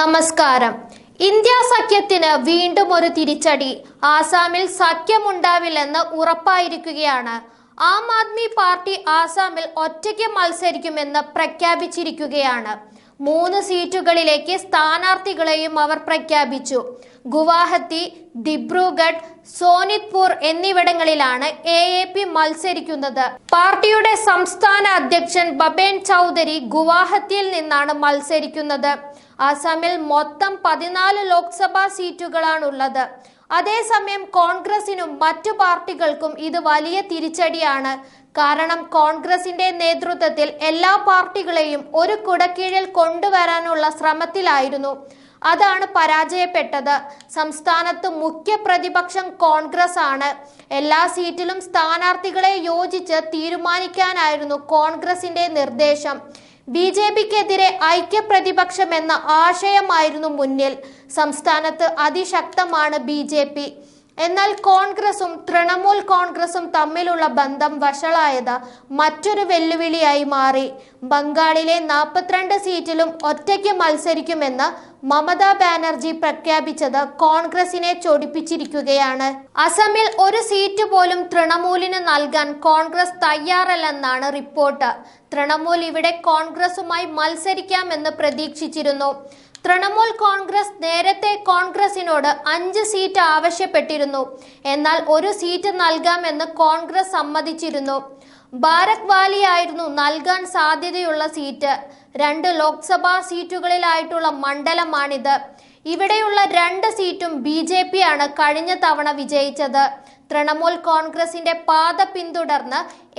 നമസ്കാരം. ഇന്ത്യ സഖ്യത്തിന് വീണ്ടും ഒരു തിരിച്ചടി. ആസാമിൽ സഖ്യമുണ്ടാവില്ലെന്ന് ഉറപ്പായിരിക്കുകയാണ്. ആം ആദ്മി പാർട്ടി ആസാമിൽ ഒറ്റയ്ക്ക് മത്സരിക്കുമെന്ന് പ്രഖ്യാപിച്ചിരിക്കുകയാണ്. മൂന്ന് സീറ്റുകളിലേക്ക് സ്ഥാനാർത്ഥികളെയും അവർ പ്രഖ്യാപിച്ചു. ഗുവാഹത്തി ദിബ്രുഗഡ് സോനിത്പൂർ എന്നിവിടങ്ങളിലാണ് എ എ പി മത്സരിക്കുന്നത്. പാർട്ടിയുടെ സംസ്ഥാന അധ്യക്ഷൻ ബബേൻ ചൗധരി ഗുവാഹത്തിയിൽ നിന്നാണ് മത്സരിക്കുന്നത്. അസമിൽ മൊത്തം പതിനാല് ലോക്സഭാ സീറ്റുകളാണുള്ളത്. അതേസമയം കോൺഗ്രസിനും മറ്റു പാർട്ടികൾക്കും ഇത് വലിയ തിരിച്ചടിയാണ്. കാരണം കോൺഗ്രസിന്റെ നേതൃത്വത്തിൽ എല്ലാ പാർട്ടികളെയും ഒരു കുടക്കീഴിൽ കൊണ്ടുവരാനുള്ള ശ്രമത്തിലായിരുന്നു. അതാണ് പരാജയപ്പെട്ടത്. സംസ്ഥാനത്ത് മുഖ്യ പ്രതിപക്ഷം കോൺഗ്രസ് ആണ്. എല്ലാ സീറ്റിലും സ്ഥാനാർത്ഥികളെ യോജിച്ച് തീരുമാനിക്കാനായിരുന്നു കോൺഗ്രസിന്റെ നിർദ്ദേശം. ബി ജെ പിക്കെതിരെ ഐക്യപ്രതിപക്ഷം എന്ന ആശയമായിരുന്നു മുന്നിൽ. സംസ്ഥാനത്ത് അതിശക്തമാണ് ബി ജെ പി. എന്നാൽ കോൺഗ്രസും തൃണമൂൽ കോൺഗ്രസും തമ്മിലുള്ള ബന്ധം വഷളായത് മറ്റൊരു വെല്ലുവിളിയായി മാറി. ബംഗാളിലെ നാൽപ്പത്തിരണ്ട് സീറ്റിലും ഒറ്റയ്ക്ക് മത്സരിക്കുമെന്ന് മമതാ ബാനർജി പ്രഖ്യാപിച്ചത് കോൺഗ്രസിനെ ചൊടിപ്പിച്ചിരിക്കുകയാണ്. അസമിൽ ഒരു സീറ്റ് പോലും തൃണമൂലിന് നൽകാൻ കോൺഗ്രസ് തയ്യാറല്ലെന്നാണ് റിപ്പോർട്ട്. തൃണമൂൽ ഇവിടെ കോൺഗ്രസുമായി മത്സരിക്കാമെന്ന് പ്രതീക്ഷിച്ചിരുന്നു. തൃണമൂൽ കോൺഗ്രസ് നേരത്തെ കോൺഗ്രസിനോട് അഞ്ച് സീറ്റ് ആവശ്യപ്പെട്ടിരുന്നു. എന്നാൽ ഒരു സീറ്റ് നൽകാമെന്ന് കോൺഗ്രസ് സമ്മതിച്ചിരുന്നു. ബാരക് വാലിയായിരുന്നു നൽകാൻ സാധ്യതയുള്ള സീറ്റ്. രണ്ട് ലോക്സഭാ സീറ്റുകളിലായിട്ടുള്ള മണ്ഡലമാണിത്. ഇവിടെയുള്ള രണ്ട് സീറ്റും ബി ജെ കഴിഞ്ഞ തവണ വിജയിച്ചത്. തൃണമൂൽ കോൺഗ്രസിന്റെ പാത പിന്തുടർന്ന്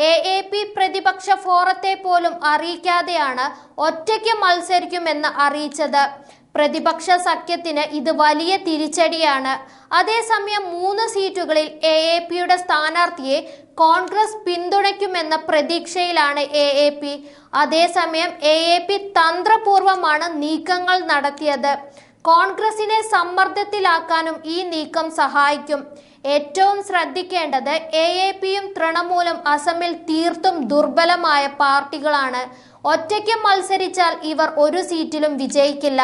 എ എ പി പ്രതിപക്ഷ ഫോറത്തെ പോലും അറിയിക്കാതെയാണ് ഒറ്റയ്ക്ക് മത്സരിക്കുമെന്ന് അറിയിച്ചത്. പ്രതിപക്ഷ സഖ്യത്തിന് ഇത് വലിയ തിരിച്ചടിയാണ്. അതേസമയം മൂന്ന് സീറ്റുകളിൽ എ എ പിയുടെ സ്ഥാനാർത്ഥിയെ കോൺഗ്രസ് പിന്തുണയ്ക്കുമെന്ന പ്രതീക്ഷയിലാണ് എ എ പി. അതേസമയം എ എ പി തന്ത്രപൂർവമാണ് നീക്കങ്ങൾ നടത്തിയത്. കോൺഗ്രസിനെ സമ്മർദ്ദത്തിലാക്കാനും ഈ നീക്കം സഹായിക്കും. ഏറ്റവും ശ്രദ്ധിക്കേണ്ടത് എ എ പിയും തൃണമൂലും അസമിൽ തീർത്തും ദുർബലമായ പാർട്ടികളാണ്. ഒറ്റയ്ക്ക് മത്സരിച്ചാൽ ഇവർ ഒരു സീറ്റിലും വിജയിക്കില്ല.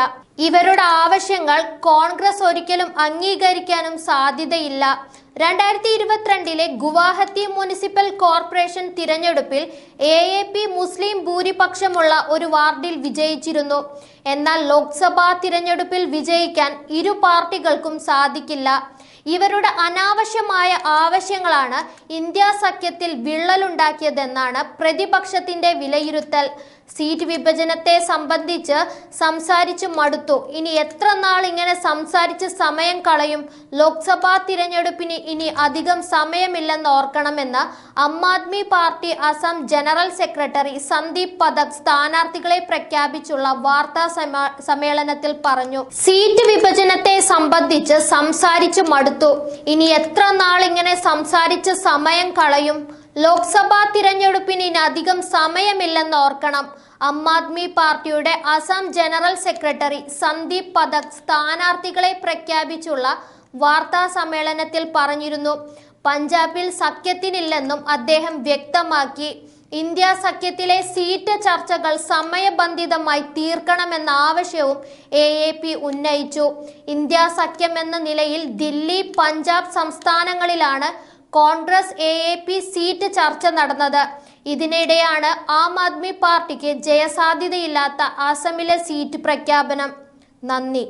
ഇവരുടെ ആവശ്യങ്ങൾ കോൺഗ്രസ് ഒരിക്കലും അംഗീകരിക്കാനും സാധ്യതയില്ല. രണ്ടായിരത്തി ഇരുപത്തിരണ്ടിലെ ഗുവാഹത്തി മുനിസിപ്പൽ കോർപ്പറേഷൻ തിരഞ്ഞെടുപ്പിൽ എ എ പി മുസ്ലിം ഭൂരിപക്ഷമുള്ള ഒരു വാർഡിൽ വിജയിച്ചിരുന്നു. എന്നാൽ ലോക്സഭാ തിരഞ്ഞെടുപ്പിൽ വിജയിക്കാൻ ഇരു പാർട്ടികൾക്കും സാധിക്കില്ല. ഇവരുടെ അനാവശ്യമായ ആവശ്യങ്ങളാണ് ഇന്ത്യ സഖ്യത്തിൽ വിള്ളലുണ്ടാക്കിയതെന്നാണ് പ്രതിപക്ഷത്തിന്റെ വിലയിരുത്തൽ. സീറ്റ് വിഭജനത്തെ സംബന്ധിച്ച് സംസാരിച്ച് മടുത്തു. ഇനി എത്ര നാൾ ഇങ്ങനെ സംസാരിച്ച് സമയം കളയും? ലോക്സഭാ തിരഞ്ഞെടുപ്പിന് ഇനി അധികം സമയമില്ലെന്ന് ഓർക്കണമെന്ന് Aam Aadmi Party Assam general secretary Sandeep Pathak സ്ഥാനാർത്ഥികളെ പ്രഖ്യാപിച്ചുള്ള വാർത്താ സമ്മേളനത്തിൽ പറഞ്ഞു. സീറ്റ് വിഭജനത്തെ സംബന്ധിച്ച് സംസാരിച്ച് മടുത്തു. ഇനി എത്ര നാൾ ഇങ്ങനെ സംസാരിച്ച് സമയം കളയും? ലോക്സഭാ തിരഞ്ഞെടുപ്പിന് ഇനി അധികം സമയമില്ലെന്ന് ഓർക്കണം. ആം ആദ്മി പാർട്ടിയുടെ അസം ജനറൽ സെക്രട്ടറി സന്ദീപ് പഥക് സ്ഥാനാർത്ഥികളെ പ്രഖ്യാപിച്ചുള്ള വാർത്താ സമ്മേളനത്തിൽ പറഞ്ഞിരുന്നു. പഞ്ചാബിൽ സഖ്യത്തിനില്ലെന്നും അദ്ദേഹം വ്യക്തമാക്കി. ഇന്ത്യ സഖ്യത്തിലെ സീറ്റ് ചർച്ചകൾ സമയബന്ധിതമായി തീർക്കണമെന്ന ആവശ്യവും എ എ പി ഉന്നയിച്ചു. ഇന്ത്യ സഖ്യം എന്ന നിലയിൽ ദില്ലി പഞ്ചാബ് സംസ്ഥാനങ്ങളിലാണ് Congress A A P seat ചർച്ച നടന്നത്. ഇതിനിടെയാണ് ആം ആദ്മി പാർട്ടിക്ക് ജയസാധ്യതയില്ലാത്ത അസമിലെ സീറ്റ് പ്രഖ്യാപനം. നന്ദി.